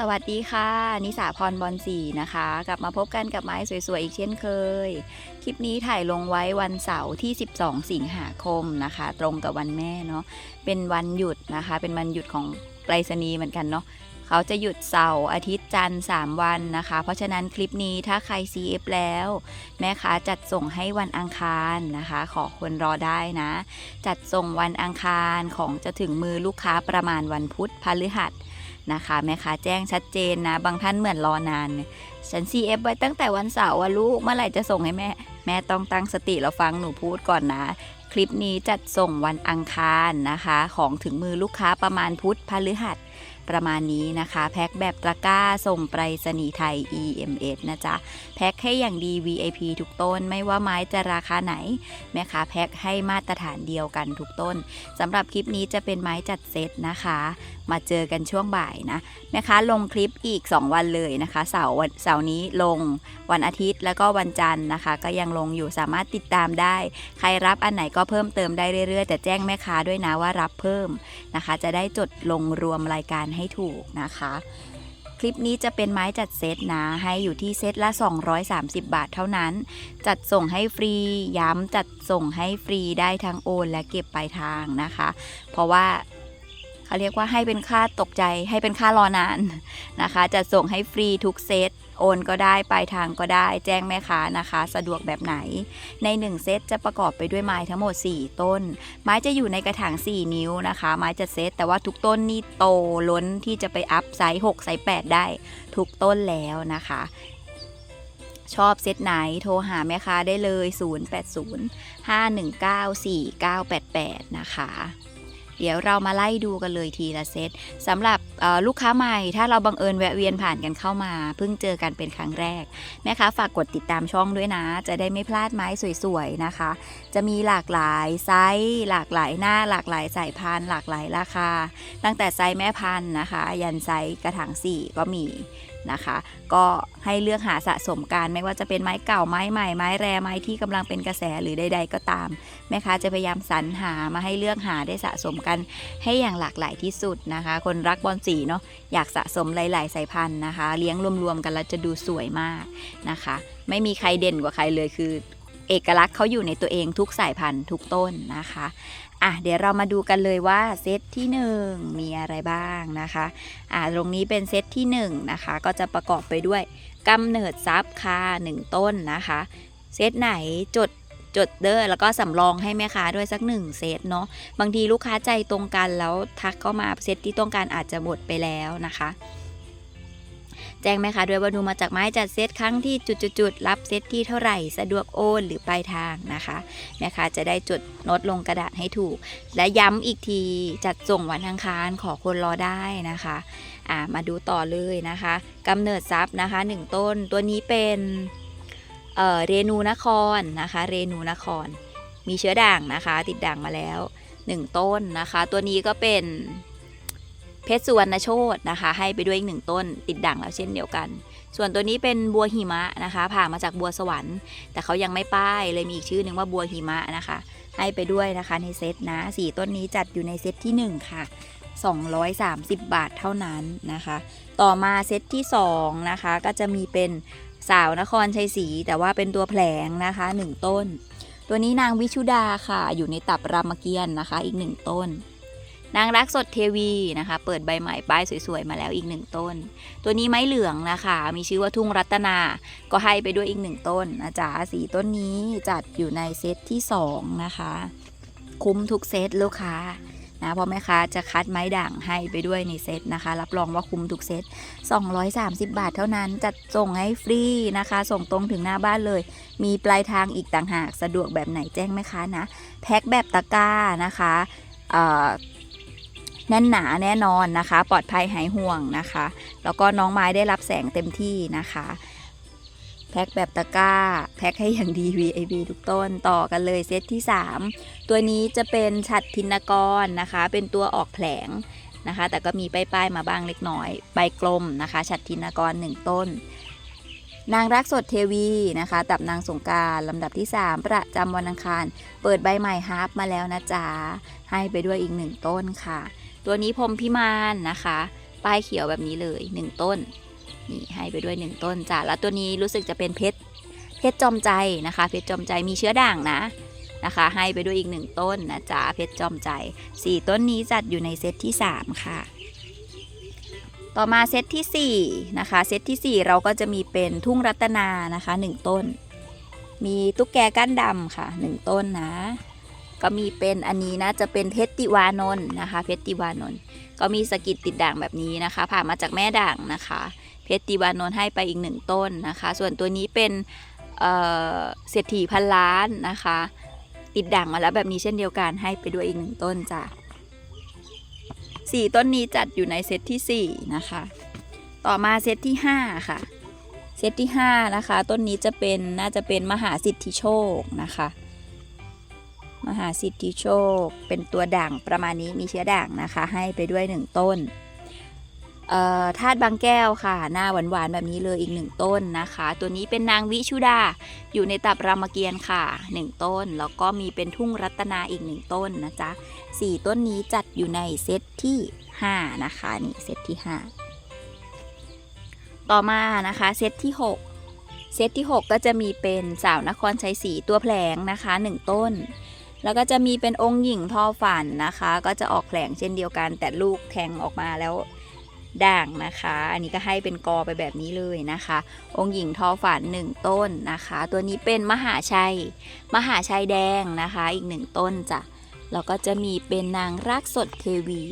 สวัสดีค่ะ นิสาพรบอลสีนะคะ กลับมาพบกันกับไม้สวยๆ อีกเช่นเคย คลิปนี้ถ่ายลงไว้วันเสาร์ที่ 12 สิงหาคมนะคะ ตรงกับวันแม่เนาะเป็นวันหยุดนะคะ เป็นวันหยุดของไปรษณีย์เหมือนกันเนาะเขาจะหยุดเสาร์อาทิตย์จันทร์3วันนะคะ เพราะฉะนั้นคลิปนี้ถ้าใคร CF แล้ว แม่ค้าจัดส่งให้วันอังคารนะคะ ขอคนรอได้นะ จัดส่งวันอังคารของจะถึงมือลูกค้าประมาณวันพุธพฤหัส นะคะแม่ค้าแจ้งชัดเจนนะ บางท่านเหมือนรอนาน ฉัน CF ไว้ตั้งแต่วันเสาร์ว่าลูกเมื่อไหร่จะส่งให้แม่ แม่ต้องตั้งสติแล้วฟังหนูพูดก่อนนะ คลิปนี้จัดส่งวันอังคารนะคะ ของถึงมือลูกค้าประมาณพุธพฤหัส ประมาณนี้นะคะ แพ็คแบบตะกร้าส่งไปรษณีย์ไทย EMS นะจ๊ะ แพ็คให้อย่างดี VIP ทุกต้นไม่ว่าไม้จะราคาไหน แม่ค้าแพ็คให้มาตรฐานเดียวกันทุกต้นสำหรับคลิปนี้จะเป็นไม้จัดเซตนะคะ มาเจอกันช่วงบ่ายนะแม่ค้าลงคลิปอีก 2 วันเลยนะคะเสาร์วันเสาร์นี้ลงวันอาทิตย์แล้วก็วันจันทร์นะคะ ก็ยังลงอยู่สามารถติดตามได้ ใครรับอันไหนก็เพิ่มเติมได้เรื่อยๆแต่แจ้งแม่ค้าด้วยนะว่ารับเพิ่มนะคะ จะได้จดลงรวมรายการให้ถูกนะคะ คลิปนี้จะเป็นไม้จัดเซตนะ ให้อยู่ที่เซตละ 230 บาทเท่านั้น จัดส่งให้ฟรี ย้ำจัดส่งให้ฟรีได้ทั้งโอนและเก็บปลายทางนะคะ เพราะว่าเขาเรียกว่าให้เป็นค่าตกใจให้เป็นค่ารอนานนะคะ จัดส่งให้ฟรีทุกเซต โอนก็ได้ปลายทางก็ได้แจ้งแม่ค้านะคะ สะดวกแบบไหน ใน 1 เซตจะประกอบไปด้วยไม้ทั้งหมด 4 ต้น ไม้จะอยู่ในกระถาง 4 นิ้วนะคะ ไม้จะเซตแต่ว่าทุกต้นนี่โตล้นที่จะไปอัพไซส์6ไซส์8ได้ทุกต้นแล้วนะคะชอบเซตไหนโทรหาแม่ค้าได้เลย 0805194988 นะคะ เดี๋ยวเรามาไล่ดูกันเลยทีละเซตสำหรับลูกค้าใหม่ถ้าเราบังเอิญแวะเวียนผ่านกันเข้ามา เพิ่งเจอกันเป็นครั้งแรกแม่ค้าฝากกดติดตามช่องด้วยนะ จะได้ไม่พลาดไม้สวยๆนะคะ จะมีหลากหลายไซส์หลากหลายหน้าหลากหลายสายพันธุ์หลากหลายราคา ตั้งแต่ไซส์แม่พันธุ์นะคะ ยันไซส์กระถาง4ก็มี นะคะ ก็ให้เลือกหาสะสมกันไม่ว่าจะเป็นไม้เก่าไม้ใหม่ไม้แรไม้ที่กำลังเป็นกระแสหรือใด ๆ ก็ตามแม่ค้าจะพยายามสรรหามาให้เลือกหาได้สะสมกันให้อย่างหลากหลายที่สุดนะคะ คนรักบอลสีเนาะอยากสะสมหลาย ๆ สายพันธุ์นะคะ เลี้ยงรวมๆกันแล้วจะดูสวยมากนะคะ ไม่มีใครเด่นกว่าใครเลยคือ เอกลักษณ์เขาอยู่ในตัวเองทุกสายพันธุ์ทุกต้นนะคะอะเดี๋ยวเรามาดูกันเลยว่าเซตที่ 1 มีอะไรบ้างนะคะอะตรงนี้เป็นเซตที่1นะคะก็จะประกอบไปด้วยกำเนิดซับคา1ต้นนะคะเซตไหนจดจดเด้อแล้วก็สำรองให้แม่ค้าด้วยสักหนึ่งเซตเนาะบางทีลูกค้าใจตรงกันแล้วทักเข้ามาเซตที่ต้องการอาจจะหมดไปแล้วนะคะ จ้งแม่ค้าด้วยว่าดูมาจากไม้จัดเซตครั้งที่จุดๆรับเซตที่เท่าไหร่สะดวกโอนหรือปลายทางนะคะแม่ค้าจะได้จดโน้ตลงกระดาษให้ถูก และย้ำอีกทีจัดส่งวันอังคารขอคนรอได้นะคะอ่ามาดูต่อเลยนะคะกำเนิดทรัพย์นะคะหนึ่งต้นตัวนี้เป็นเออเรนูนครนะคะ เรนูนคร มีเชื้อด่างนะคะ ติดด่างมาแล้วหนึ่งต้นนะคะ ตัวนี้ก็เป็น เพชรสุวรรณโชตนะคะ ให้ไปด้วยอีกหนึ่งต้นติดด่างแล้วเช่นเดียวกัน ส่วนตัวนี้เป็นบัวหิมะนะคะ ผ่ามาจากบัวสวรรค์ แต่เขายังไม่ป้ายเลยมีอีกชื่อหนึ่งว่าบัวหิมะนะคะ ให้ไปด้วยนะคะในเซตนะสี่ต้นนี้จัดอยู่ในเซตที่ 1 ค่ะ 230 บาทเท่านั้นนะคะ ต่อมาเซตที่2นะคะก็จะมีเป็นสาวนครชัยศรีแต่ว่าเป็นตัวแผลงนะคะ 1 ต้น ตัวนี้นางวิชุดาค่ะ อยู่ในตับรามเกียรตินะคะ อีก 1 ต้น นางรักสดเทวีนะคะ เปิดใบใหม่ป้ายสวยๆ มาแล้วอีกหนึ่งต้น ตัวนี้ไม้เหลืองนะคะ มีชื่อว่าทุ่งรัตนา ก็ให้ไปด้วยอีกหนึ่งต้นนะจ๊ะสีต้นนี้จัดอยู่ในเซตที่ 2 นะคะ คุ้มทุกเซตลูกค้านะเพราะแม่ค้าจะคัดไม้ด่างให้ไปด้วยในเซตนะคะ รับรองว่าคุ้มทุกเซต 230 บาทเท่านั้น จัดส่งให้ฟรีนะคะ ส่งตรงถึงหน้าบ้านเลย มีปลายทางอีกต่างหาก สะดวกแบบไหนแจ้งแม่ค้านะ แพ็คแบบตะกร้านะคะเอ่อ แน่นหนาแน่นอนนะคะ ปลอดภัยหายห่วงนะคะ แล้วก็น้องไม้ได้รับแสงเต็มที่นะคะแพ็คแบบตะกร้า แพ็คให้อย่างดี VIP ทุกต้นต่อกันเลยเซตที่ 3 ตัวนี้จะเป็นฉัดทินกรนะคะ เป็นตัวออกแผลงนะคะ แต่ก็มีป้ายๆมาบ้างเล็กน้อย ใบกลมนะคะฉัดทินกร 1 ต้น นางรักสดเทวีนะคะ ตับนางสงการลำดับที่ 3 ประจำวันอังคาร เปิดใบใหม่ฮาร์ปมาแล้วนะจ๊ะให้ไปด้วยอีกหนึ่งต้นค่ะ ตัวนี้พรมพิมานนะคะ ป้ายเขียวแบบนี้เลยหนึ่งต้น นี่ให้ไปด้วยหนึ่งต้นจ้ะ แล้วตัวนี้รู้สึกจะเป็นเพชร เพชรจอมใจนะคะ เพชรจอมใจมีเชื้อด่างนะนะคะ ให้ไปด้วยอีกหนึ่งต้นนะจ๊ะ เพชรจอมใจสี่ต้นนี้จัดอยู่ในเซตที่สามค่ะ ต่อมาเซตที่สี่นะคะ เซตที่สี่เราก็จะมีเป็นทุ่งรัตนานะคะหนึ่งต้น มีตุ๊กแกก้านดำค่ะหนึ่งต้นนะ ก็มีเป็นอันนี้นะจะเป็นเพชรติวานนท์นะคะ เพชรติวานนท์ก็มีสกิดติดด่างแบบนี้นะคะ ผ่ามาจากแม่ด่างนะคะ เพชรติวานนท์ให้ไปอีกหนึ่งต้นนะคะ ส่วนตัวนี้เป็นเอ่อเศรษฐีพันล้านนะคะ ติดด่างมาแล้วแบบนี้เช่นเดียวกันให้ไปด้วยอีกหนึ่งต้นจ้ะสี่ต้นนี้จัดอยู่ในเซตที่สี่นะคะ ต่อมาเซตที่ห้าค่ะ เซตที่ห้านะคะ ต้นนี้จะเป็นน่าจะเป็นมหาสิทธิโชคนะคะ มหาสิทธิโชค เป็นตัวด่างประมาณนี้มีเชื้อด่างนะคะ ให้ไปด้วยหนึ่งต้นเอ่อธาตุบางแก้วค่ะ หน้าหวานๆแบบนี้เลยอีกหนึ่งต้นนะคะ ตัวนี้เป็นนางวิชุดา อยู่ในตับรามเกียรติ์ค่ะหนึ่งต้น แล้วก็มีเป็นทุ่งรัตนาอีกหนึ่งต้นนะจ๊ะสี่ต้นนี้จัดอยู่ในเซตที่ห้านะคะนี่เซตที่ห้าต่อมานะคะเซตที่หกเซตที่ 6 ก็จะมีเป็นสาวนครชัยศรีตัวแผลงนะคะหนึ่งต้น แล้วก็จะมีเป็นองค์หญิงทอฝันนะคะ ก็จะออกแผลงเช่นเดียวกัน แต่ลูกแทงออกมาแล้วด่างนะคะ อันนี้ก็ให้เป็นกอไปแบบนี้เลยนะคะ องค์หญิงทอฝันหนึ่งต้นนะคะ ตัวนี้เป็นมหาชัย มหาชัยแดงนะคะ อีกหนึ่งต้นจ้ะ แล้วก็จะมีเป็นนางรากสดเทวี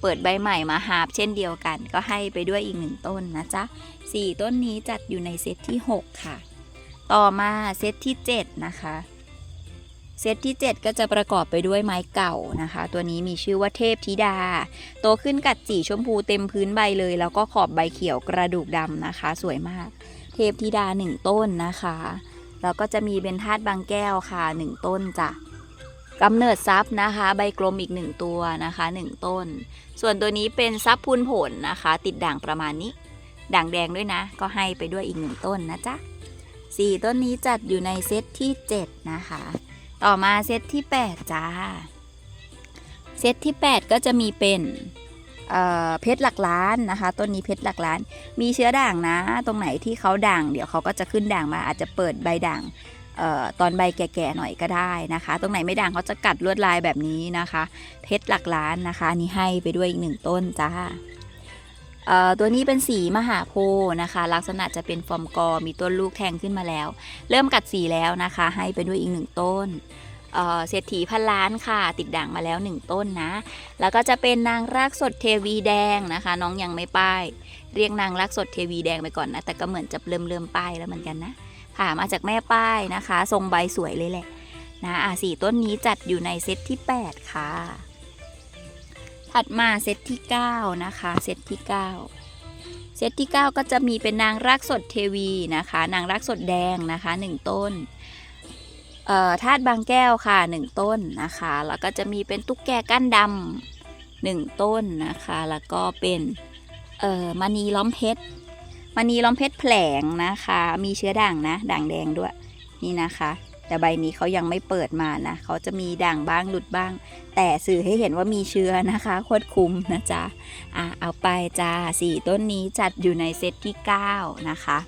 เปิดใบใหม่มาหาบเช่นเดียวกัน ก็ให้ไปด้วยอีกหนึ่งต้นนะจ๊ะสี่ต้นนี้จัดอยู่ในเซตที่ 6 ค่ะ ต่อมาเซตที่ 7 นะคะ เซตที่ 7 ก็จะประกอบไปด้วยไม้เก่านะคะ ตัวนี้มีชื่อว่าเทพธิดา โตขึ้นกัดจีชมพูเต็มพื้นใบเลย แล้วก็ขอบใบเขียวกระดูกดำนะคะ สวยมาก เทพธิดา 1 ต้นนะคะ แล้วก็จะมีเป็นธาตุบางแก้วค่ะ 1 ต้นจ้ะกำเนิดซับนะคะ ใบกลมอีก 1 ตัวนะคะ 1 ต้น ส่วนตัวนี้เป็นซับพูนผลนะคะ ติดด่างประมาณนี้ ด่างแดงด้วยนะ ก็ให้ไปด้วยอีกหนึ่งต้นนะจ๊ะสี่ต้นนี้จัดอยู่ในเซตที่ 7 นะคะ ต่อมาเซตที่ 8 จ้า เซตที่ 8 ก็จะมีเป็นเเพชรหลักล้านนะคะต้นนี้เพชรหลักล้าน มีเชื้อด่างนะ ตรงไหนที่เขาด่าง เดี๋ยวเขาก็จะขึ้นด่างมาอาจจะเปิดใบด่างออตอนใบแก่ๆหน่อยก็ได้นะคะ ตรงไหนไม่ด่างเขาจะกัดลวดลายแบบนี้นะคะ เพชรหลักล้านนะคะนี่ให้ไปด้วยอีกหนึ่งต้นจ้า ตัวนี้เป็นสีมหาโพธิ์นะคะ ลักษณะจะเป็นฟอร์มกอมีต้นลูกแทงขึ้นมาแล้ว เริ่มกัดสีแล้วนะคะ ให้ไปด้วยอีกหนึ่งต้นเศรษฐีพันล้านค่ะ ติดด่างมาแล้วหนึ่งต้นนะ แล้วก็จะเป็นนางรากสดเทวีแดงนะคะ น้องยังไม่ป้าย เรียกนางรากสดเทวีแดงไปก่อนนะ แต่ก็เหมือนจะเริ่มเริ่มป้ายแล้วเหมือนกันนะผ่ามาจากแม่ป้ายนะคะ ทรงใบสวยเลยแหละนะอะสี่ต้นนี้จัดอยู่ในเซตที่ 8 ค่ะ ถัดมาเซตที่9นะคะเซตที่9เซตที่ 9 ก็จะมีเป็นนางรากสดเทวีนะคะ นางรากสดแดงนะคะ 1 ต้นธาตุบางแก้วค่ะ 1 ต้นนะคะ แล้วก็จะมีเป็นตุ๊กแกก้านดำหนึ่งต้นนะคะ แล้วก็เป็นมณีล้อมเพชรมณีล้อมเพชรแผลงนะคะ มีเชื้อด่างนะ ด่างแดงด้วย นี่นะคะ แต่ใบนี้เขายังไม่เปิดมานะเขาจะมีด่างบ้างหลุดบ้าง แต่สื่อให้เห็นว่ามีเชื้อนะคะโคตรคุ้มนะจ๊ะอะเอาไปจ้าสี่ต้นนี้จัดอยู่ในเซตที่ 9 นะคะ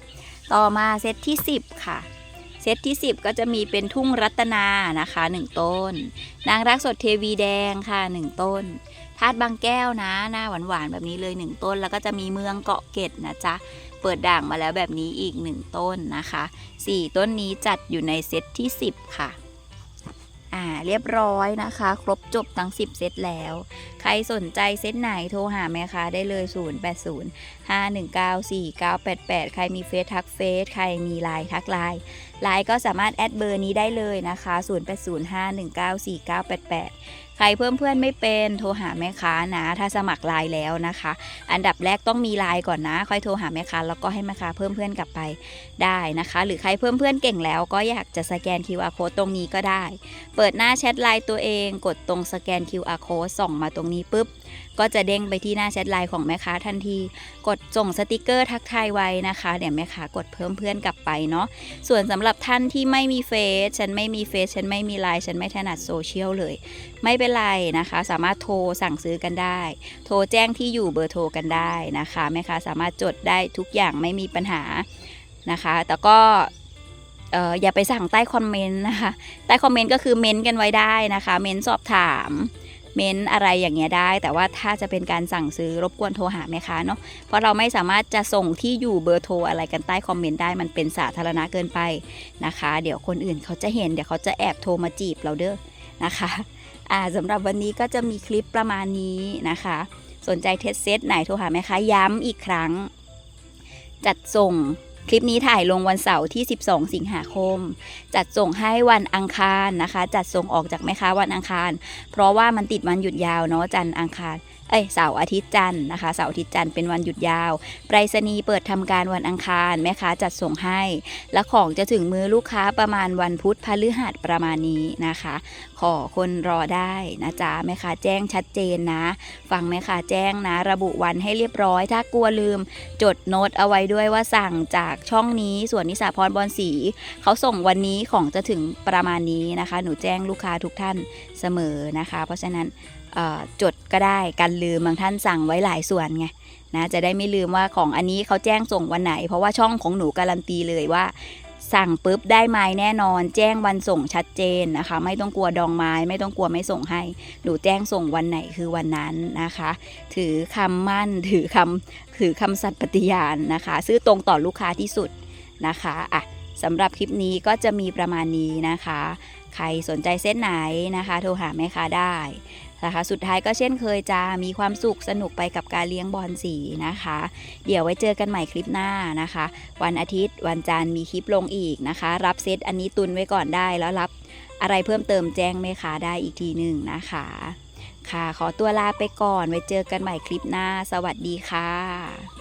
ต่อมาเซตที่ 10 ค่ะเซตที่ 10 ก็จะมีเป็นทุ่งรัตนานะคะ 1 ต้น นางรักสดเทวีแดงค่ะ 1 ต้นธาตุบางแก้วนะ หน้าหวานๆแบบนี้เลย 1 ต้น แล้วก็จะมีเมืองเกาะเกร็ดนะจ๊ะ เปิดด่างมาแล้วแบบนี้อีก 1 ต้นนะคะ 4 ต้นนี้จัดอยู่ในเซตที่ 10 ค่ะอ่าเรียบร้อยนะคะ ครบจบทั้ง 10 เซตแล้ว ใครสนใจเซตไหนโทรหาแม่ค้าได้เลย 0 8 0 5 1 9 4 9 8 8 ใครมีเฟซทักเฟซใครมีไลน์ทักไลน์ไลน์ก็สามารถแอดเบอร์นี้ได้เลยนะคะ 0 ใครเพิ่มเพื่อนไม่เป็นโทรหาแม่ค้านะ ถ้าสมัครไลน์แล้วนะคะ อันดับแรกต้องมีไลน์ก่อนนะ ค่อยโทรหาแม่ค้าแล้วก็ให้แม่ค้าเพิ่มเพื่อนกลับไปได้นะคะ หรือใครเพิ่มเพื่อนเก่งแล้วก็อยากจะสแกน QR code ตรงนี้ก็ได้ เปิดหน้าแชทไลน์ตัวเอง กดตรงสแกน QR code ส่องมาตรงนี้ปุ๊บ ก็จะเด้งไปที่หน้าแชทไลน์ของแม่ค้าทันที กดส่งสติกเกอร์ทักทายไว้นะคะเดี๋ยวแม่ค้ากดเพิ่มเพื่อนกลับไปเนาะส่วนสำหรับท่านที่ไม่มีเฟซฉันไม่มีเฟซฉันไม่มีไลน์ฉันไม่ถนัดโซเชียลเลย ไม่เป็นไรนะคะ สามารถโทรสั่งซื้อกันได้ โทรแจ้งที่อยู่เบอร์โทรกันได้นะคะแม่ค้าสามารถจดได้ทุกอย่างไม่มีปัญหานะคะ แต่ก็อย่าไปสั่งใต้คอมเมนต์นะคะ ใต้คอมเมนต์ก็คือเม้นต์กันไว้ได้นะคะ เม้นต์สอบถาม เม้นอะไรอย่างเงี้ยได้ แต่ว่าถ้าจะเป็นการสั่งซื้อรบกวนโทรหาแม่ค้าเนาะเพราะเราไม่สามารถจะส่งที่อยู่เบอร์โทรอะไรกันใต้คอมเมนต์ได้มันเป็นสาธารณะเกินไปนะคะ เดี๋ยวคนอื่นเขาจะเห็นเดี๋ยวเขาจะแอบโทรมาจีบเราเด้อนะคะอ่าสำหรับวันนี้ก็จะมีคลิปประมาณนี้นะคะ สนใจเทสเซตไหนโทรหาแม่ค้าย้ำอีกครั้ง จัดส่ง คลิปนี้ถ่ายลงวันเสาร์ที่ 12 สิงหาคม จัดส่งให้วันอังคารนะคะ จัดส่งออกจากแม่ค้าวันอังคาร เพราะว่ามันติดวันหยุดยาวเนาะจันอังคาร เอ้ยเสาร์อาทิตย์จันทร์นะคะเสาร์อาทิตย์จันทร์เป็นวันหยุดยาวไปรษณีย์เปิดทำการวันอังคารแม่ค้าจัดส่งให้ และของจะถึงมือลูกค้าประมาณวันพุธพฤหัสประมาณนี้นะคะ ขอคนรอได้นะจ๊ะแม่ค้าแจ้งชัดเจนนะฟังแม่ค้าแจ้งนะ ระบุวันให้เรียบร้อย ถ้ากลัวลืม จดโน้ตเอาไว้ด้วยว่าสั่งจากช่องนี้ส่วนนิสาพรบอลสีเขาส่งวันนี้ของจะถึงประมาณนี้นะคะ หนูแจ้งลูกค้าทุกท่านเสมอนะคะ เพราะฉะนั้น จดก็ได้กันลืมบางท่านสั่งไว้หลายส่วนไงนะจะได้ไม่ลืมว่าของอันนี้เขาแจ้งส่งวันไหน เพราะว่าช่องของหนูการันตีเลยว่า สั่งปุ๊บได้ไม้แน่นอน แจ้งวันส่งชัดเจนนะคะ ไม่ต้องกลัวดองไม้ ไม่ต้องกลัวไม่ส่งให้ หนูแจ้งส่งวันไหนคือวันนั้นนะคะ ถือคำมั่นถือคำถือคำสัตย์ปฏิญาณนะคะ ซื้อตรงต่อลูกค้าที่สุดนะคะอะสำหรับคลิปนี้ก็จะมีประมาณนี้นะคะ ใครสนใจเส้นไหนนะคะ โทรหาแม่ค้าได้ นะคะ สุดท้ายก็เช่นเคยจะมีความสุขสนุกไปกับการเลี้ยงบอลสีนะคะ เดี๋ยวไว้เจอกันใหม่คลิปหน้านะคะ วันอาทิตย์วันจันทร์มีคลิปลงอีกนะคะ รับเซตอันนี้ตุนไว้ก่อนได้แล้วรับอะไรเพิ่มเติมแจ้งแม่ค้าได้อีกทีหนึ่งนะคะ ค่ะขอตัวลาไปก่อนไว้เจอกันใหม่คลิปหน้า สวัสดีค่ะ